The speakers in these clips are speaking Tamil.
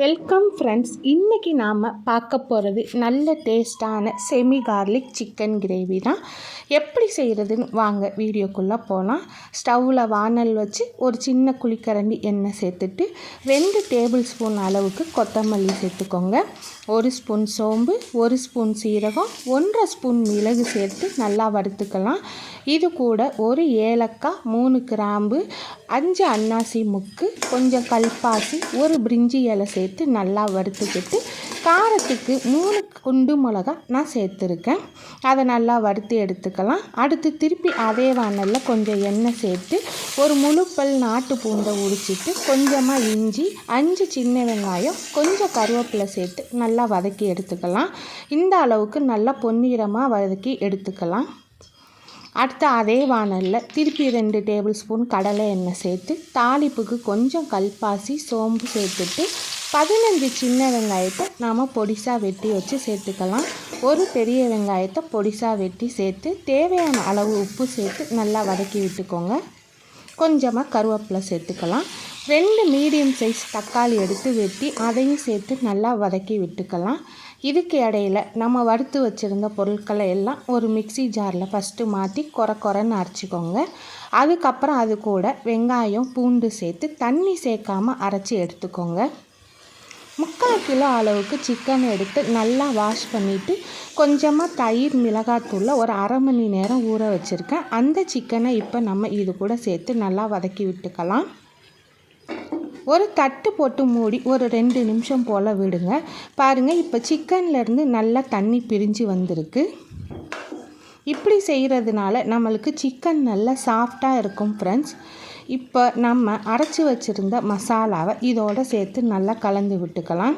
வெல்கம் ஃப்ரெண்ட்ஸ் இன்றைக்கி நாம் பார்க்க போகிறது நல்ல டேஸ்டான செமி கார்லிக் சிக்கன் கிரேவி தான். எப்படி செய்கிறதுன்னு வாங்க வீடியோக்குள்ளே போகலாம் ஸ்டவ்வில் வானல் வச்சு ஒரு சின்ன குழிக்கரண்டி எண்ணெய் சேர்த்துட்டு ரெண்டு டேபிள் ஸ்பூன் அளவுக்கு கொத்தமல்லி சேர்த்துக்கோங்க. ஒரு ஸ்பூன் சோம்பு ஒரு ஸ்பூன் சீரகம் ஒன்றரை ஸ்பூன் மிளகு சேர்த்து நல்லா வறுத்துக்கலாம். இது கூட ஒரு ஏலக்காய் மூணு கிராம்பு அஞ்சு அன்னாசி முக்கு கொஞ்சம் கல்பாசி ஒரு பிரிஞ்சி இலை சேர்த்து நல்லா வறுத்துக்கிட்டு காரத்துக்கு மூணு குண்டு மிளகா நான் சேர்த்துருக்கேன். அதை நல்லா வறுத்து எடுத்துக்கலாம். அடுத்து திருப்பி அதே வானலில் கொஞ்சம் எண்ணெய் சேர்த்து ஒரு முழுப்பல் நாட்டு பூண்டை உரிச்சிட்டு கொஞ்சமாக இஞ்சி அஞ்சு சின்ன வெங்காயம் கொஞ்சம் கருவேப்பிலை சேர்த்து நல்லா வதக்கி எடுத்துக்கலாம். இந்த அளவுக்கு நல்லா பொன்னிறமாக வதக்கி எடுத்துக்கலாம். அடுத்து அதே வானலில் திருப்பி ரெண்டு டேபிள் ஸ்பூன் கடலை எண்ணெய் சேர்த்து தாளிப்புக்கு கொஞ்சம் கல்பாசி சோம்பு சேர்த்துட்டு பதினஞ்சு சின்ன வெங்காயத்தை நாம் பொடிசாக வெட்டி வச்சு சேர்த்துக்கலாம். ஒரு பெரிய வெங்காயத்தை பொடிசாக வெட்டி சேர்த்து தேவையான அளவு உப்பு சேர்த்து நல்லா வதக்கி விட்டுக்கோங்க. கொஞ்சமாக கருவேப்பிலை சேர்த்துக்கலாம். ரெண்டு மீடியம் சைஸ் தக்காளி எடுத்து வெட்டி அதையும் சேர்த்து நல்லா வதக்கி விட்டுக்கலாம். இதுக்கு இடையில நம்ம வறுத்து வச்சுருந்த பொருட்களை எல்லாம் ஒரு மிக்சி ஜாரில் ஃபஸ்ட்டு மாற்றி குறை குறைன்னு அரைச்சிக்கோங்க. அதுக்கப்புறம் அது கூட வெங்காயம் பூண்டு சேர்த்து தண்ணி சேர்க்காமல் அரைச்சி எடுத்துக்கோங்க. முக்கால் கிலோ அளவுக்கு சிக்கன் எடுத்து நல்லா வாஷ் பண்ணிவிட்டு கொஞ்சமாக தயிர் மிளகாத்தூளில் ஒரு அரை மணி நேரம் ஊற வச்சுருக்கேன். அந்த சிக்கனை இப்போ நம்ம இது கூட சேர்த்து நல்லா வதக்கி விட்டுக்கலாம். ஒரு தட்டு போட்டு மூடி ஒரு ரெண்டு நிமிஷம் போல் விடுங்க. பாருங்கள் இப்போ சிக்கன்லேருந்து நல்லா தண்ணி பிரிஞ்சு வந்திருக்கு. இப்படி செய்கிறதுனால நம்மளுக்கு சிக்கன் நல்லா சாஃப்டாக இருக்கும் ஃப்ரெண்ட்ஸ் இப்போ நம்ம அரைச்சி வச்சுருந்த மசாலாவை இதோடு சேர்த்து நல்லா கலந்து விட்டுக்கலாம்.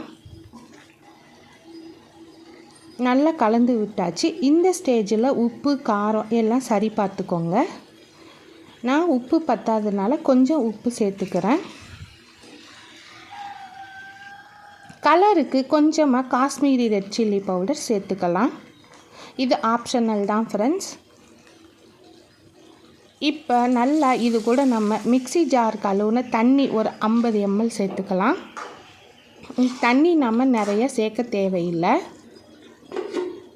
நல்லா கலந்து விட்டாச்சு. இந்த ஸ்டேஜில் உப்பு காரம் எல்லாம் சரி பார்த்துக்கோங்க. நான் உப்பு பத்தாததுனால கொஞ்சம் உப்பு சேர்த்துக்கிறேன். கலருக்கு கொஞ்சமாக காஷ்மீரி ரெட் சில்லி பவுடர் சேர்த்துக்கலாம். இது ஆப்ஷனல் தான் ஃப்ரெண்ட்ஸ் இப்போ நல்லா இது கூட நம்ம மிக்சி ஜார் கழுவுன தண்ணி ஒரு ஐம்பது எம்எல் சேர்த்துக்கலாம். தண்ணி நம்ம நிறைய சேர்க்க தேவையில்லை.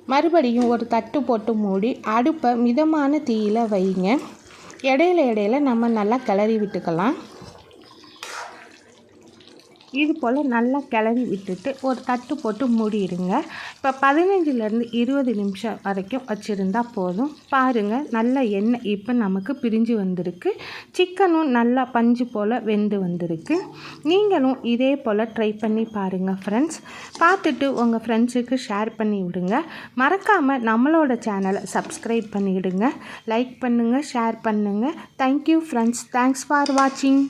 மறுபடியும் ஒரு தட்டு போட்டு மூடி அடுப்பை மிதமான தீயில் வைங்க. இடையில இடையில நம்ம நல்லா கிளறி விட்டுக்கலாம். இது போல் நல்லா கிளறி விட்டுட்டு ஒரு தட்டு போட்டு மூடிடுங்க. இப்போ பதினஞ்சுலேருந்து இருபது நிமிஷம் வரைக்கும் வச்சுருந்தா போதும். பாருங்கள் நல்ல எண்ணெய் இப்போ நமக்கு பிரிஞ்சு வந்திருக்கு. சிக்கனும் நல்லா பஞ்சு போல் வெந்து வந்திருக்கு. நீங்களும் இதே போல் ட்ரை பண்ணி பாருங்கள் ஃப்ரெண்ட்ஸ் பார்த்துட்டு உங்கள் ஃப்ரெண்ட்ஸுக்கு ஷேர் பண்ணி விடுங்க. மறக்காமல் நம்மளோட சேனலை சப்ஸ்கிரைப் பண்ணிவிடுங்க லைக் பண்ணுங்கள் ஷேர் பண்ணுங்கள் தேங்க்யூ ஃப்ரெண்ட்ஸ் தேங்க்ஸ் ஃபார் வாட்சிங்